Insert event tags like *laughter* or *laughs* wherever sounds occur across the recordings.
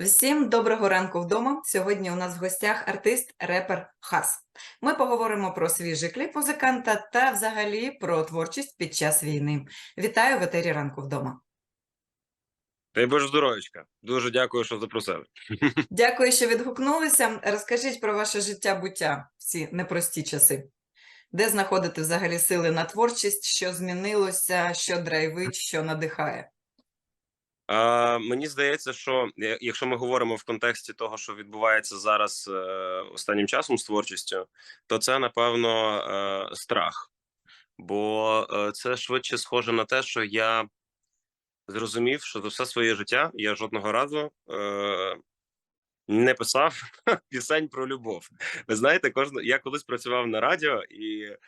Всім доброго ранку вдома. Сьогодні у нас в гостях артист, репер Хас. Ми поговоримо про свіжий кліп музиканта та взагалі про творчість під час війни. Вітаю в етері ранку вдома. Дай Боже здоров'ячка. Дуже дякую, що запросили. *laughs* Дякую, що відгукнулися. Розкажіть про ваше життя буття в ці непрості часи. Де знаходите взагалі сили на творчість, що змінилося, що драйвить, що надихає? А, мені здається, що якщо ми говоримо в контексті того, що відбувається зараз е, останнім часом з творчістю, то це напевно е, страх. Бо е, це швидше схоже на те, що я зрозумів, що за все своє життя я жодного разу е, не писав *laughs* пісень про любов. Ви знаєте, кожна я колись працював на радіо, і е,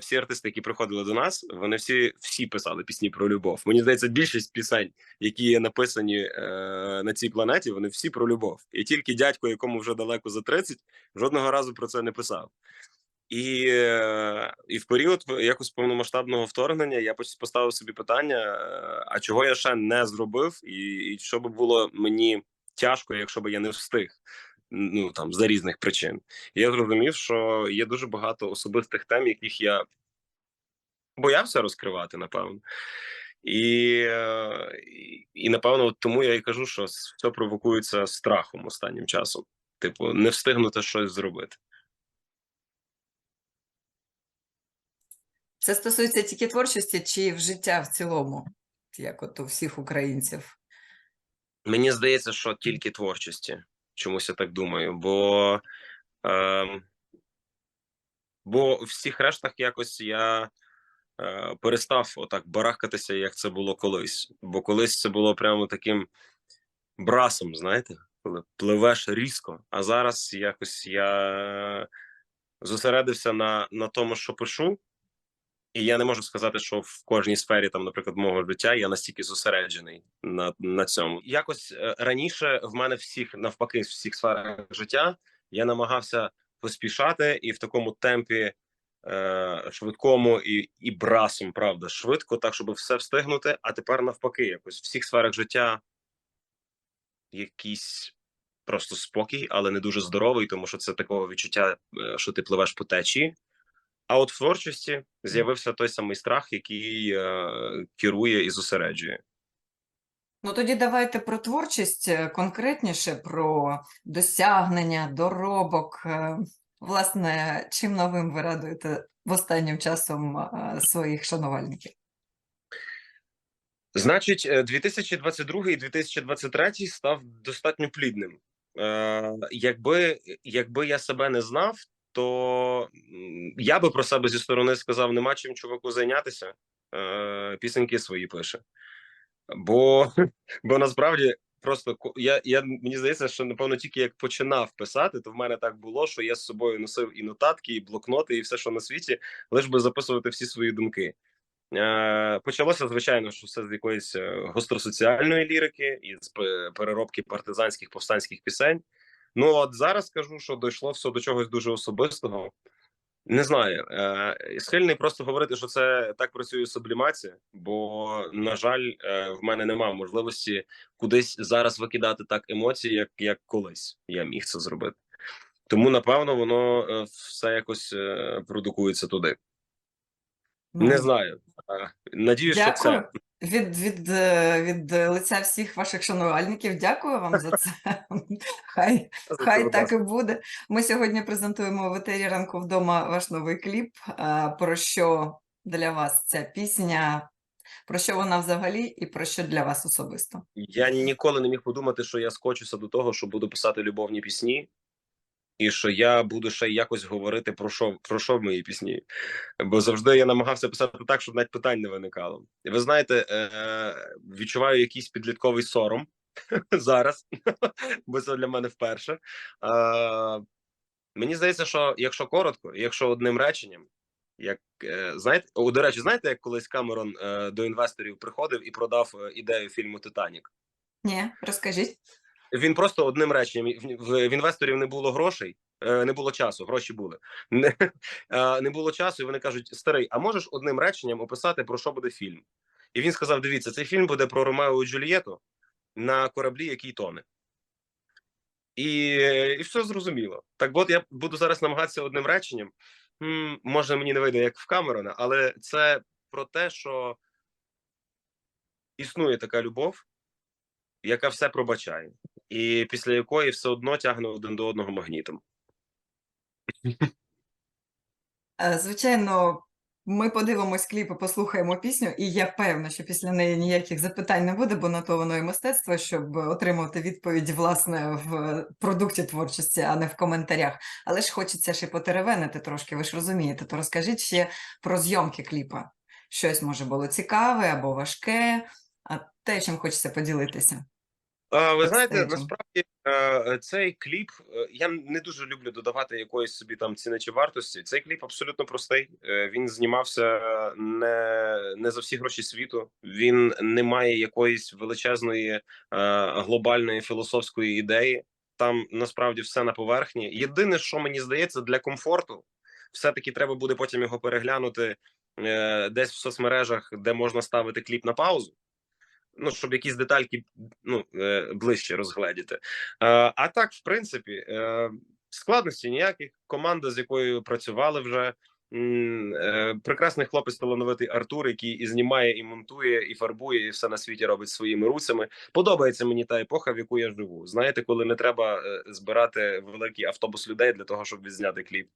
всі артисти, які приходили до нас, вони всі всі писали пісні про любов. Мені здається, більшість пісень, які є написані е, на цій планеті, вони всі про любов. І тільки дядько, якому вже далеко за 30, жодного разу про це не писав. І, е, і в період якось повномасштабного вторгнення я поставив собі питання: е, а чого я ще не зробив, і, і що би було мені тяжко, якщо б я не встиг. Ну там за різних причин. І я зрозумів, що є дуже багато особистих тем, яких я боявся розкривати, напевно. І, е, і, і напевно, от тому я і кажу, що все провокується страхом останнім часом. Типу, не встигнути щось зробити. Це стосується тільки творчості чи в життя в цілому, як от у всіх українців? Мені здається, що тільки творчості. Чомусь я так думаю. Бо, е, бо в всіх рештах якось я е, перестав отак барахкатися, як це було колись. Бо колись це було прямо таким брасом, знаєте, коли пливеш різко. А зараз якось я зосередився на, на тому, що пишу. І я не можу сказати, що в кожній сфері, там, наприклад, мого життя я настільки зосереджений на, на цьому. Якось е, раніше в мене всіх навпаки, в всіх сферах життя я намагався поспішати і в такому темпі е, швидкому і, і брасом, правда, швидко, так, щоб все встигнути. А тепер навпаки, якось в всіх сферах життя якийсь просто спокій, але не дуже здоровий, тому що це такого відчуття, е, що ти пливеш по течії. А от в творчості з'явився той самий страх, який е, керує і зосереджує. Ну тоді давайте про творчість е, конкретніше, про досягнення, доробок. Е, Власне, чим новим ви радуєте в останнім часом е, своїх шанувальників? Значить, е, 2022 і 2023 став достатньо плідним. Е, якби, якби я себе не знав, то я би про себе зі сторони сказав: нема чим чуваку зайнятися. Е, пісеньки свої пише. Бо, *laughs* бо насправді просто я, я мені здається, що напевно тільки як починав писати, то в мене так було, що я з собою носив і нотатки, і блокноти, і все, що на світі, лиш би записувати всі свої думки. Е, почалося, звичайно, що все з якоїсь е, гостросоціальної лірики і з переробки партизанських повстанських пісень. Ну от зараз скажу, що дійшло все до чогось дуже особистого. Не знаю, е, схильний просто говорити, що це так працює сублімація, бо на жаль, е, в мене немає можливості кудись зараз викидати так емоції, як, як колись я міг це зробити. Тому напевно воно е, все якось е, продукується туди. Не знаю. Е, Надію, що це Від, від, е, від е, лиця всіх ваших шанувальників, дякую вам за це. *laughs* Хай, хай так і буде. Ми сьогодні презентуємо в етері ранку вдома ваш новий кліп. Про що для вас ця пісня, про що вона взагалі і про що для вас особисто? Я ніколи не міг подумати, що я скочуся до того, що буду писати любовні пісні, і що я буду ще якось говорити про що про що в моїй пісні. Бо завжди я намагався писати так, щоб навіть питань не виникало. І ви знаєте, е, відчуваю якийсь підлітковий сором *laughs* зараз, *laughs* бо це для мене вперше. Е, мені здається, що якщо коротко, якщо одним реченням. Як е, знаєте, о, до речі, знаєте, як колись Камерон е, до інвесторів приходив і продав е, ідею фільму Титанік? Ні, розкажіть. Він просто одним реченням в, інвесторів не було грошей, е, не було часу, гроші були. *laughs* Не, е, не було часу, і вони кажуть: старий, а можеш одним реченням описати про що буде фільм? І він сказав: Дивіться, цей фільм буде про Ромео і Джульєту на кораблі, який тоне. І, і все зрозуміло. Так от я буду зараз намагатися одним реченням. М, може, мені не вийде як в Камерона, але це про те, що існує така любов, яка все пробачає, і після якої все одно тягне один до одного магнітом. Е, Звичайно, ми подивимось кліп і послухаємо пісню, і я певна, що після неї ніяких запитань не буде, бо на то воно і мистецтво, щоб отримувати відповідь власне в продукті творчості, а не в коментарях. Але ж хочеться ще потеревенити трошки, ви ж розумієте. То розкажіть ще про зйомки кліпа. Щось може було цікаве або важке, а те, чим хочеться поділитися. Ви знаєте, насправді е, цей кліп е, я не дуже люблю додавати якоїсь собі там ціни чи вартості. Цей кліп абсолютно простий. Е, Він знімався не, не за всі гроші світу. Він не має якоїсь величезної глобальної філософської ідеї. Там насправді все на поверхні. Єдине, що мені здається, для комфорту, все-таки треба буде потім його переглянути десь в соцмережах, де можна ставити кліп на паузу. Ну, щоб якісь детальки ну, е, ближче розгледіти. Е, а так, в принципі, е, складності ніяких. Команда, з якою працювали вже. Прекрасний хлопець талановитий Артур, який і знімає, і монтує, і фарбує, і все на світі робить своїми руцями. Подобається мені та епоха, в яку я живу. Знаєте, коли не треба збирати великий автобус людей для того, щоб відзняти кліп.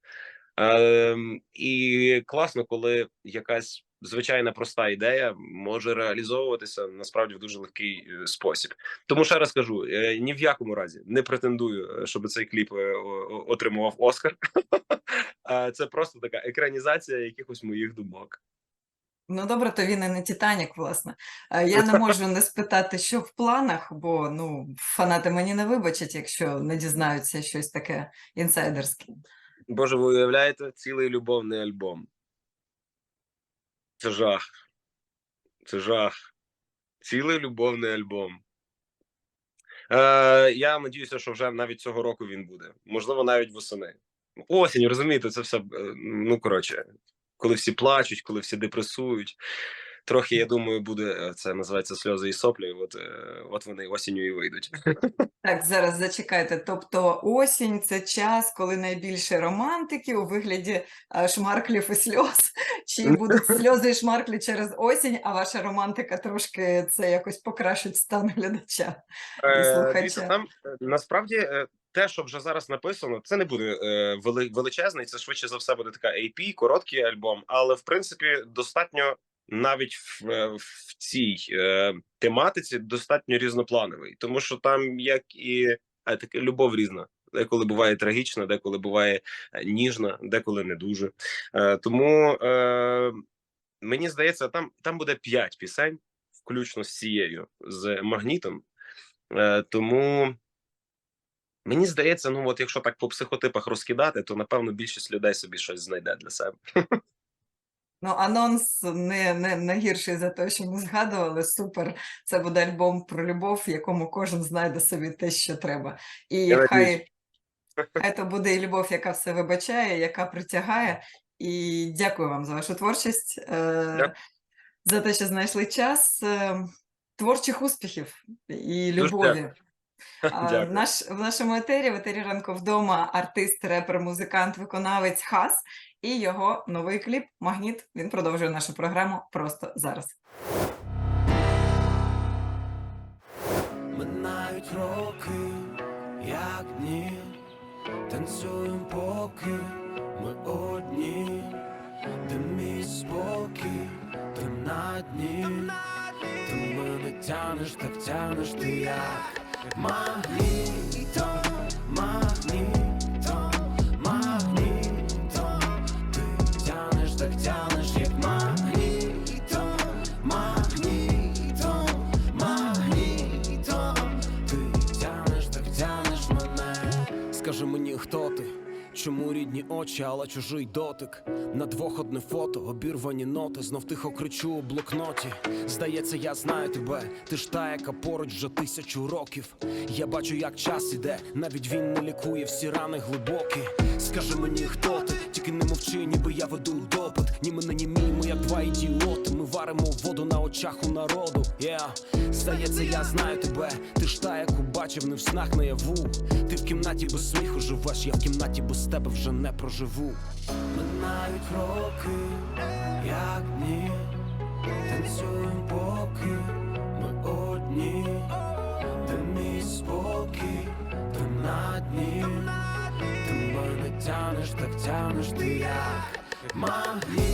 Ем, і класно, коли якась звичайна проста ідея може реалізовуватися насправді в дуже легкий е, спосіб. Тому ще раз кажу: е, ні в якому разі не претендую, е, щоб цей кліп отримував Оскар. *laughs* Це просто така екранізація якихось моїх думок. Ну, добре, то він і не Титанік, власне. Я не можу не спитати, що в планах, бо ну, фанати мені не вибачать, якщо не дізнаються щось таке інсайдерське. Боже, ви уявляєте, цілий любовний альбом. Це жах. Це жах. Цілий любовний альбом. Е, я надіюся, що вже навіть цього року він буде. Можливо, навіть восени. Осінь, розумієте, це все. е, Ну, коротше, коли всі плачуть, коли всі депресують. Трохи, я думаю, буде е, це називається сльози і соплі. От, е, от вони осінню і вийдуть. *laughs* Так, зараз зачекайте. Тобто осінь це час, коли найбільше романтики у вигляді е, шмарклів і сльоз. *laughs* Чи будуть *laughs* сльози і шмарклі через осінь, а ваша романтика трошки це якось покращить стан глядача і Е, слухача. дивіться, там е, насправді е, те, що вже зараз написано, це не буде е, величезний. Це швидше за все буде така AP, короткий альбом, але в принципі достатньо навіть в, е, в цій е, тематиці достатньо різноплановий, тому що там як і е, таке любов різна. Деколи буває трагічна, деколи буває е, ніжна, деколи не дуже. Е, тому е, мені здається, там, там буде п'ять пісень, включно з цією з магнітом. Е, тому мені здається, ну от якщо так по психотипах розкидати, то напевно більшість людей собі щось знайде для себе. *laughs* Ну, анонс не, не, не гірший за те, що ми згадували. Супер. Це буде альбом про любов, в якому кожен знайде собі те, що треба. І Я хай, то буде і любов, яка все вибачає, яка притягає. І дякую вам за вашу творчість, е, за те, що знайшли час. Е, Творчих успіхів і Дуже любові. *laughs* дякую. А, Наш, в нашому етері, в етері ранку вдома, артист, репер, музикант, виконавець Хас і його новий кліп Магніт. Він продовжує нашу програму просто зараз. Минають роки, як дні, танцюєм поки ми одні, де мій спокій, ти на дні, ти мене тянеш, так тянеш ти як магнітом, магнітом, магнітом, ти тянеш, так тянеш, як магнітом, магнітом, магнітом, ти тянеш, так тянеш мене. Скажи мені, хто ти? Чому рідні очі, але чужий дотик? На двох одне фото, обірвані ноти, знов тихо кричу у блокноті. Здається, я знаю тебе, ти ж та, яка поруч вже тисячу років. Я бачу, як час іде, навіть він не лікує всі рани глибокі. Скажи мені, хто ти, тільки не мовчи, ніби я веду допит. Ні мене, ні мій, моя два ідіоти. Ми варимо воду на очах у народу. Yeah. Здається, я знаю тебе, ти ж та, яку бачив не в снах наяву. Ти в кімнаті без сміху живеш, я в кімнаті без тебе вже не проживу. Минають роки, як дні, танцюємо поки тянеш, так тягнеш ти як магніт.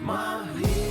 Maria.